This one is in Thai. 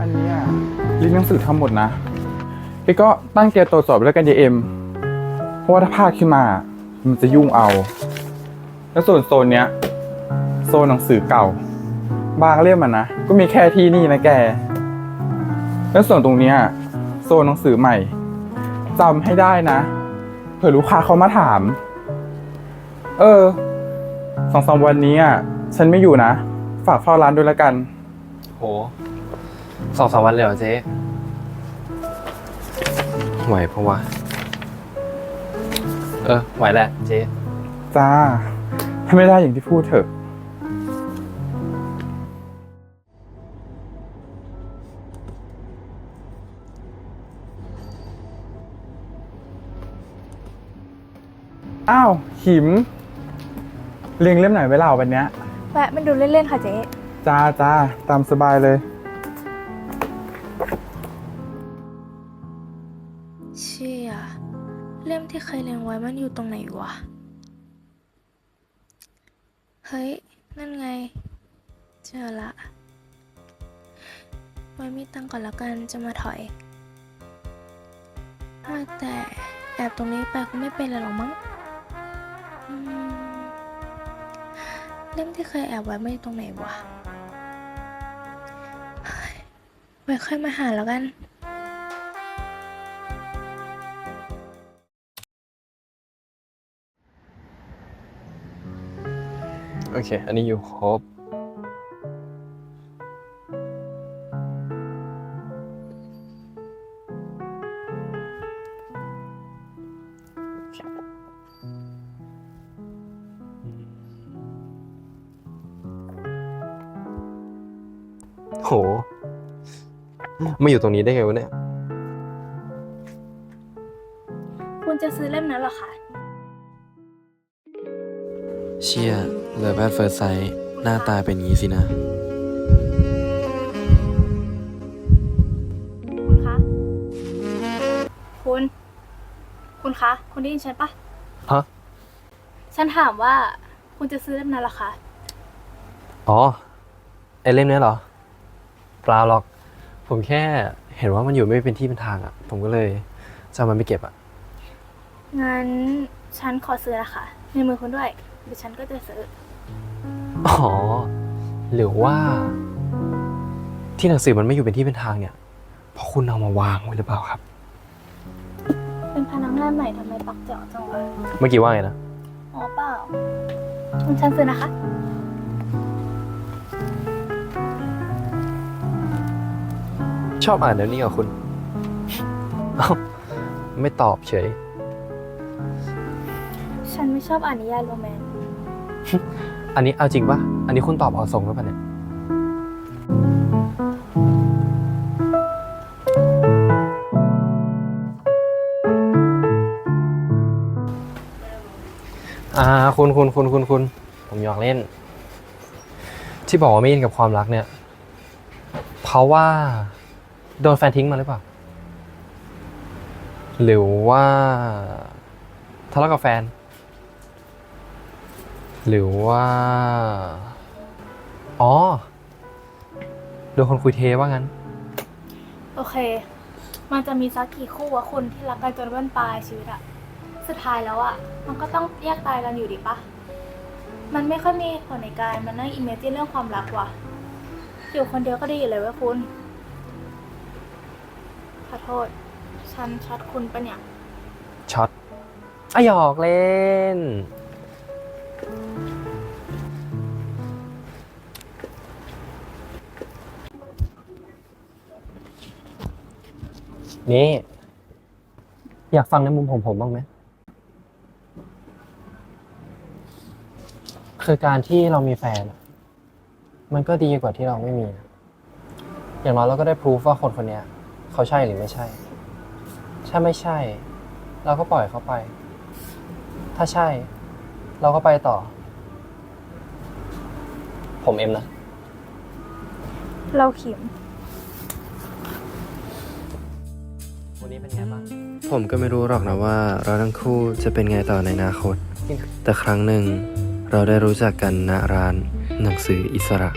อันเนี้ยลิงก์หนังสือทั้งหมดนะพี่ก็ตั้งใจตรวจสอบแล้วกันยายเอ็มเพราะว่าถ้าพลาดขึ้นมา มันจะยุ่งเอา แล้วส่วนโซนเนี้ย โซนหนังสือเก่า บางเล่มอะนะ ก็มีแค่ที่นี่นะแก แล้วส่วนตรงเนี้ย โซนหนังสือใหม่จำให้ได้นะ เผื่อลูกค้าเขามาถาม เออสองสามวันนี้อะฉันไม่อยู่นะ ฝากเฝ้าร้านด้วยละกัน โห สองสามวันเลยเหรอเจ๊ไหวเพราะว่าเออ ไหวแหละเจ๊จ้า ถ้าไม่ได้อย่างที่พูดเถอะ อ้าว หิม เรียงเล่มไหนไว้เล่าวันเนี้ย แวะมันดูเล่นๆค่ะเจ๊ จ้าจ้าตามสบายเลย เล่มที่เคยเรียงไว้มันอยู่ตรงไหนวะ เฮ้ย นั่นไง เจอละ ไว้มีตังก่อนละกันจะมาถอยว่าแต่แอบตรงนี้ไปคงไม่เป็นไรหรอกมั้งเล่มที่เคยแอบไว้ไม่อยู่ตรงไหนวะไว้ค่อยมาหาแล้วกัน โอเค อันนี้อยู่ครบโหมาอยู่ตรงนี้ได้ไงวะเนี่ย คุณจะซื้อเล่มนั้นเหรอคะ เชี่ยเหลือแบดเฟิร์สไซส์หน้าตาเป็นอย่างนี้สินะ คุณคะ คุณ คุณคะ คุณได้ยินฉันปะฮะ ฉันถามว่าคุณจะซื้อเล่มนั้นเหรอคะ อ๋อ ไอเล่มเนี้ยเหรอ เปล่าหรอก ผมแค่เห็นว่ามันอยู่ไม่เป็นที่เป็นทางอะ่ะ ผมก็เลยจะเอามันไปเก็บอะ่ะ งั้นฉันขอซื้อนะคะในมือคุณด้วยเดี๋ยวฉันก็จะซื้อ อ๋อ หรือว่า ที่หนังสือมันไม่อยู่เป็นที่เป็นทางเนี่ยเพราะคุณเอามาวางไว้หรือเปล่าครับ เป็นพนักงานใหม่ทำไมปักเจาะจังวะเมื่อกี้ว่าไงนะ อ๋อเปล่าคุณฉันซื้อนะคะ ชอบอ่านเดี๋ยวนี้เหรอคุณเอ้าไม่ตอบเฉย ฉันไม่ชอบอ่านนิยายโรแมนต์ อันนี้เอาจริงปะอันนี้คุณตอบเอาทรงหรือเปล่าเนี่ยอ่าคุณคุณคุณคุณคุณผมหยอกเล่น ที่บอกว่าไม่อินกับความรักเนี่ย เพราะว่า โดนแฟนทิ้งมาหรือเปล่า หรือว่าทะเลาะกับแฟน หรือว่า อ๋อ โดนคนคุยเทว่างั้น โอเค มันจะมีสักกี่คู่วะคุณที่รักกันจนบ้านปลายชีวิตอะสุดท้ายแล้วอะมันก็ต้องแยกตายกันอยู่ดีปะมันไม่ค่อยมีผลในการมันนั่งอิมเมจินเรื่องความรักว่ะ อยู่คนเดียวก็ดีอยู่เลยเว้ยคุณ ขอโทษ ฉันช็อตคุณปะเนี่ย ช็อตอะหยอกเล่น นี่ อยากฟังในมุมของผมบ้างไหมคือการที่เรามีแฟน มันก็ดีกว่าที่เราไม่มีนะอย่างน้อยเราก็ได้พรูฟว่าคนคนเนี้ย เขาใช่หรือไม่ใช่ ถ้าไม่ใช่ เราก็ปล่อยเขาไป ถ้าใช่ เราก็ไปต่อ ผมเอ็มนะ เราเขิม วันนี้เป็นไงบ้าง ผมก็ไม่รู้หรอกนะว่าเราทั้งคู่จะเป็นไงต่อในอนาคต แต่ครั้งหนึ่งเราได้รู้จักกันณร้านหนังสืออิสระ